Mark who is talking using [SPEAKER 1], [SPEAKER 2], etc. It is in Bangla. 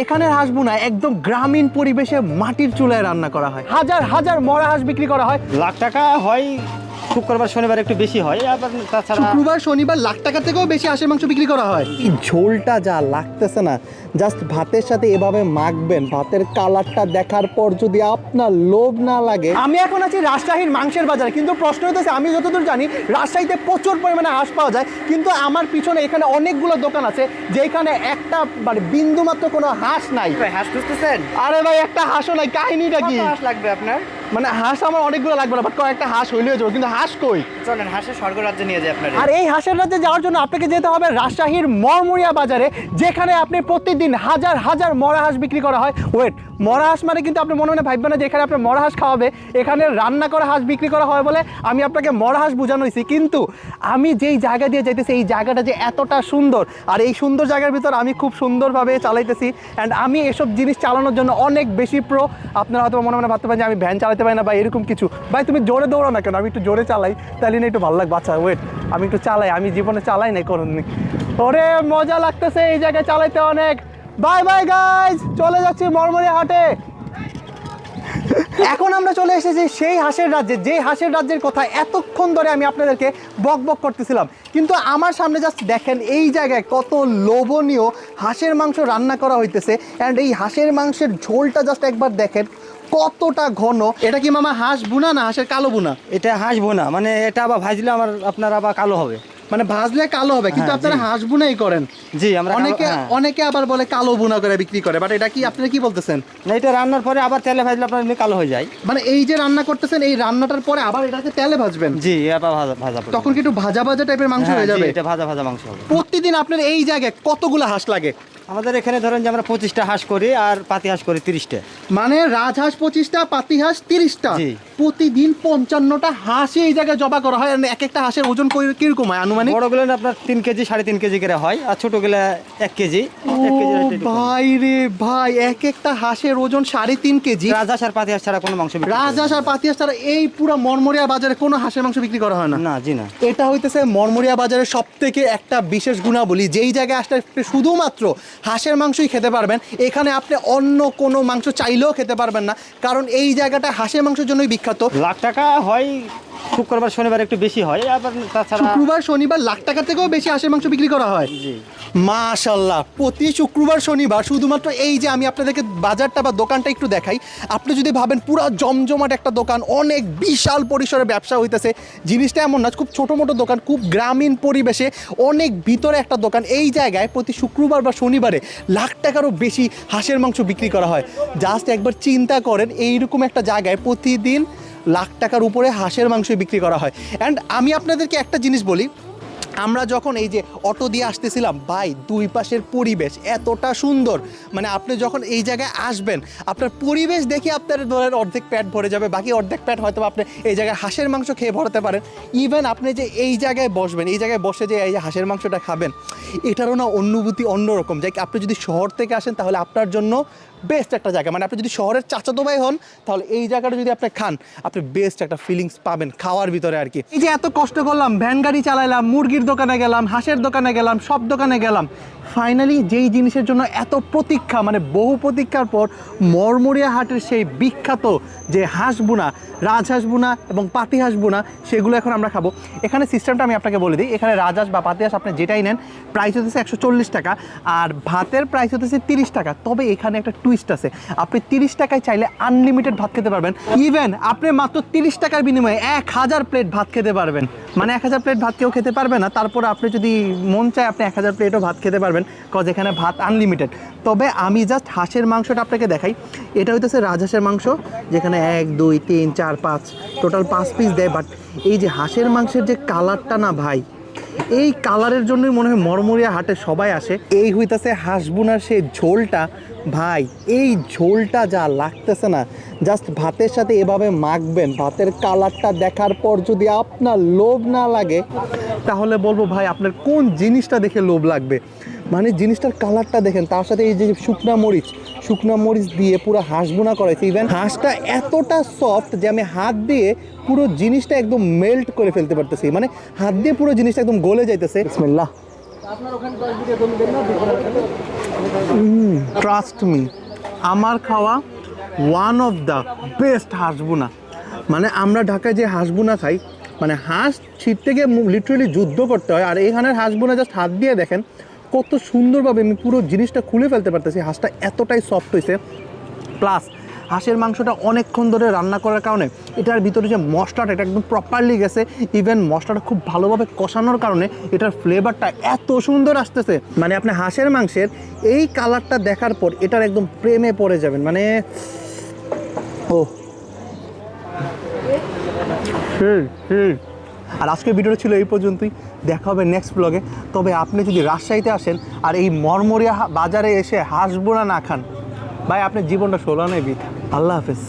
[SPEAKER 1] এখানের হাঁস বোনা একদম গ্রামীণ পরিবেশে মাটির চুলায় রান্না করা হয়। হাজার হাজার মরা হাঁস বিক্রি করা হয়।
[SPEAKER 2] লাখ টাকা হয় শুক্রবার শনিবার একটু বেশি হয়। আবার তাছাড়া
[SPEAKER 1] শুক্রবার শনিবার লাখ টাকা থেকেও বেশি হাঁসের মাংস বিক্রি করা হয়। এই ঝোলটা যা লাগতেছে না জাস্ট ভাতের সাথে এভাবে মাখবেন ভাতের কালারটা দেখার পর যদি আপনার লোভ না লাগে। আমি এখন আছি রাজশাহীর মাংসের বাজারে কিন্তু প্রশ্ন হতেছে আমি যতদূর জানি রাজশাহীতে প্রচুর পরিমাণে হাঁস পাওয়া যায় কিন্তু আমার পিছনে এখানে অনেকগুলো দোকান আছে যেখানে একটা মানে বিন্দু মাত্র কোনো হাঁস নাই।
[SPEAKER 2] হাঁস খুঁজতেছেন?
[SPEAKER 1] আরে ভাই একটা হাঁসও নাই কাহিনীটা কি?
[SPEAKER 2] হাঁস লাগবে আপনার?
[SPEAKER 1] মানে হাঁস আমার অনেকগুলো লাগবে না বাট কয়েকটা হাঁস হইলেও যাবে। কিন্তু হাঁস কই?
[SPEAKER 2] চলেন হাঁসের স্বর্গরাজ্যে নিয়ে যায় আপনার
[SPEAKER 1] আর এই হাঁসের রাজ্যে যাওয়ার জন্য আপনাকে যেতে হবে রাজশাহীর মরমুরিয়া বাজারে যেখানে আপনি প্রতিদিন হাজার হাজার মরা হাঁস বিক্রি করা হয়। ওয়েট মরা হাঁস মানে কিন্তু আপনি মনে মনে ভাববেন না যে এখানে আপনার মরা হাঁস খাওয়াবে এখানে রান্না করা হাঁস বিক্রি করা হয় বলে আমি আপনাকে মরা হাঁস বোঝানো হয়েছি কিন্তু আমি যেই জায়গা দিয়ে যাইতেছি এই জায়গাটা যে এতটা সুন্দর আর এই সুন্দর জায়গার ভিতর আমি খুব সুন্দরভাবে চালাইতেছি। অ্যান্ড আমি এসব জিনিস চালানোর জন্য অনেক বেশি প্রো আপনারা হয়তো মনে মনে ভাবতে পারেন যে আমি ভ্যান চালাতে পারি না বা এরকম কিছু। ভাই, তুমি জোরে দৌড়ো না কেন? আমি একটু জোরে চালাই, তাহলে না একটু ভালো লাগবে। আচ্ছা ওয়েট আমি একটু চালাই, আমি জীবনে চালাই নাই কোনোদিন। ওরে, মজা লাগতেছে, এই জায়গায় চালাইতে অনেক। বাই বাই গাইজ চলে যাচ্ছি মরমরিয়া হাটে। এখন আমরা চলে এসেছি সেই হাঁসের রাজ্যে যে হাঁসের রাজ্যের কথা এতক্ষণ ধরে আমি আপনাদেরকে বক বক করতেছিলাম। কিন্তু আমার সামনে জাস্ট দেখেন, এই জায়গায় কত লোভনীয় হাঁসের মাংস রান্না করা হইতেছে। অ্যান্ড এই হাঁসের মাংসের ঝোলটা জাস্ট একবার দেখেন কতটা ঘন? এটা কি মামা হাঁস বুনা না হাঁসের কালো বুনা?
[SPEAKER 2] এটা হাঁস বোনা মানে এটা আবার ভাজলে আমার আপনার আবার কালো হবে।
[SPEAKER 1] মানে ভাজলে কালো হবে কিন্তু
[SPEAKER 2] হ্যাঁ,
[SPEAKER 1] আপনারা হাঁস বুনাই করেন।
[SPEAKER 2] জি আমরা
[SPEAKER 1] অনেকে
[SPEAKER 2] হ্যাঁ।
[SPEAKER 1] অনেকে আবার বলে কালো বুনা করে বিক্রি করে বাট এটা কি আপনারা কি বলতেছেন?
[SPEAKER 2] না এটা রান্নার পরে আবার তেলে ভাজলে আপনার এমনি কালো হয়ে যায়।
[SPEAKER 1] মানে এই যে রান্না করতেছেন এই রান্নাটার পরে আবার এটাকে তেলে ভাজবেন?
[SPEAKER 2] জি আবার ভাজা ভাজা
[SPEAKER 1] তখন কি একটু ভাজা ভাজা টাইপের মাংস
[SPEAKER 2] হ্যাঁ,
[SPEAKER 1] হয়ে যাবে?
[SPEAKER 2] এটা ভাজা ভাজা মাংস হবে।
[SPEAKER 1] প্রতিদিন আপনার এই জায়গায় কতগুলো হাঁস লাগে?
[SPEAKER 2] আমাদের এখানে ধরেন যে আমরা পঁচিশটা হাঁস করি আর পাতি হাঁস করি তিরিশটা
[SPEAKER 1] মানে রাজহাঁস পঁচিশটা পাতি হাঁস তিরিশটা। প্রতিদিন পঞ্চান্নটা হাঁসই এই জায়গায় জবা করা হয়। এক একটা হাঁসের ওজন কীরকম হয় আনুমানিক?
[SPEAKER 2] বড়গুলো আপনার তিন কেজি সাড়ে তিন কেজি করে হয় আর ছোটগুলো এক কেজি।
[SPEAKER 1] ভাই রে ভাই এক একটা হাঁসের ওজন সাড়ে তিন কেজি।
[SPEAKER 2] রাজহাঁস আর পাতি হাঁস ছাড়া কোনো মাংস বিক্রি।
[SPEAKER 1] রাজহাঁস আর পাতি হাঁস ছাড়া এই পুরো মরমরিয়া বাজারে কোনো হাঁসের মাংস বিক্রি করা হয় না।
[SPEAKER 2] না জি না।
[SPEAKER 1] এটা হইতেছে মরমরিয়া বাজারের সব থেকে একটা বিশেষ গুণাবলী। যেই জায়গায় আসলে শুধুমাত্র হাঁসের মাংসই খেতে পারবেন এখানে আপনি অন্য কোনো মাংস চাইলেও খেতে পারবেন না। কারণ এই জায়গাটা হাঁসের মাংসের জন্যই বিখ্যাত
[SPEAKER 2] লাখ টাকা হয় শুক্রবার শনিবার একটু বেশি হয়। আবার তাছাড়া
[SPEAKER 1] শুক্রবার শনিবার লাখ টাকা থেকেও বেশি হাঁসের মাংস বিক্রি করা হয়।
[SPEAKER 2] জি।
[SPEAKER 1] মাশাল্লাহ প্রতি শুক্রবার শনিবার শুধুমাত্র এই যে আমি আপনাদেরকে বাজারটা বা দোকানটা একটু দেখাই আপনি যদি ভাবেন পুরো জমজমাট একটা দোকান অনেক বিশাল পরিসরে ব্যবসা হইতেছে জিনিসটা এমন না খুব ছোটো মোটো দোকান খুব গ্রামীণ পরিবেশে অনেক ভিতরে একটা দোকান এই জায়গায় প্রতি শুক্রবার বা শনিবারে লাখ টাকারও বেশি হাঁসের মাংস বিক্রি করা হয়। জাস্ট একবার চিন্তা করেন এইরকম একটা জায়গায় প্রতিদিন লাখ টাকার উপরে হাঁসের মাংস বিক্রি করা হয়। অ্যান্ড আমি আপনাদেরকে একটা জিনিস বলি আমরা যখন এই যে অটো দিয়ে আসতেছিলাম, ভাই, দুই পাশের পরিবেশ এতটা সুন্দর। মানে আপনি যখন এই জায়গায় আসবেন, আপনার পরিবেশ দেখে আপনার ধরেন অর্ধেক প্যাট ভরে যাবে, বাকি অর্ধেক প্যাট হয়তো আপনি এই জায়গায় হাঁসের মাংস খেয়ে ভরাতে পারেন। ইভেন আপনি যে এই জায়গায় বসবেন, এই জায়গায় বসে যে এই যে হাঁসের মাংসটা খাবেন, এটারও না অনুভূতি অন্যরকম। যাই আপনি যদি শহর থেকে আসেন, তাহলে আপনার জন্য বেস্ট একটা জায়গা। মানে আপনি যদি শহরের চাচাতো ভাই হন, তাহলে এই জায়গাটা যদি আপনি খান, আপনি বেস্ট একটা ফিলিংস পাবেন খাওয়ার ভিতরে আর কি। এই যে এত কষ্ট করলাম, ভ্যান গাড়ি চালাইলাম, মুরগির দোকানে গেলাম হাঁসের দোকানে গেলাম সব দোকানে গেলাম। ফাইনালি যেই জিনিসের জন্য এত প্রতীক্ষা মানে বহু প্রতীক্ষার পর মরমরিয়া হাটের সেই বিখ্যাত যে হাঁস বুনা রাজহাঁস বুনা এবং পাতি হাঁস বুনা সেগুলো এখন আমরা খাব। এখানে সিস্টেমটা আমি আপনাকে বলে দিই। এখানে রাজহাঁস বা পাতি হাঁস আপনি যেটাই নেন প্রাইস হতেছে একশো চল্লিশ টাকা আর ভাতের প্রাইস হতেছে তিরিশ টাকা। তবে এখানে একটা টুইস্ট আছে। আপনি তিরিশ টাকায় চাইলে আনলিমিটেড ভাত খেতে পারবেন। ইভেন আপনি মাত্র তিরিশ টাকার বিনিময়ে এক হাজার প্লেট ভাত খেতে পারবেন। মানে এক হাজার প্লেট ভাত কেউ খেতে পারবে না। তারপর আপনি যদি মন চায় আপনি এক হাজার প্লেটও ভাত খেতে পারবেন। কজ এখানে ভাত আনলিমিটেড তবে আমি জাস্ট হাঁসের মাংসটা আপনাকে দেখাই। এটা হইতেছে রাজহাঁসের মাংস, যেখানে এক, দুই, তিন, চার, পাঁচ টোটাল পাঁচ পিস দেয়। বাট এই যে হাঁসের মাংসের যে কালারটা না ভাই, এই কালারের জন্যই মনে হয় মরমরিয়া হাটে সবাই আসে। এই হইতাছে হাঁসবুনার সেই ঝোলটা। ভাই, এই ঝোলটা যা লাগতেছে না জাস্ট ভাতের সাথে এভাবে মাখবেন, ভাতের কালারটা দেখার পর যদি আপনার লোভ না লাগে, তাহলে বলব ভাই, আপনার কোন জিনিসটা দেখে লোভ লাগবে? মানে জিনিসটার কালারটা দেখেন তার সাথে এই যে শুকনা মরিচ শুকনা মরিচ দিয়ে পুরো হাঁস বোনা করেছে ইভেন হাঁসটা এতটা সফট যে আমি হাত দিয়ে পুরো জিনিসটা একদম মেল্ট করে ফেলতে পারতেছি। মানে হাত দিয়ে পুরো জিনিসটা একদম গলে যাইতেছে। বিসমিল্লাহ। ট্রাস্ট মি আমার খাওয়া ওয়ান অফ দ্য বেস্ট হাঁসবুনা মানে আমরা ঢাকায় যে হাঁসবুনা খাই মানে হাঁস ছিটতে গিয়ে লিটারেলি যুদ্ধ করতে হয়। আর এইখানের হাঁসবুনা জাস্ট হাত দিয়ে দেখেন কত সুন্দরভাবে আমি পুরো জিনিসটা খুলে ফেলতে পারতেছি, হাঁসটা এতটাই সফট হয়েছে প্লাস হাঁসের মাংসটা অনেকক্ষণ ধরে রান্না করার কারণে এটার ভিতরে যে মশলাটা, এটা একদম প্রপারলি গেছে। ইভেন মশলাটা খুব ভালোভাবে কষানোর কারণে এটার ফ্লেভারটা এত সুন্দর আসতেছে। মানে আপনি হাঁসের মাংসের এই কালারটা দেখার পর এটার একদম প্রেমে পড়ে যাবেন। মানে ও হুম হুম। আর আজকের ভিডিওটা ছিল এই পর্যন্তই। দেখা হবে নেক্সট ব্লগে তবে আপনি যদি রাজশাহীতে আসেন আর এই মরমরিয়া বাজারে এসে হাঁসবোনা না খান, ভাই আপনার জীবনটা ষোলো নেই আল্লাহ হাফেজ।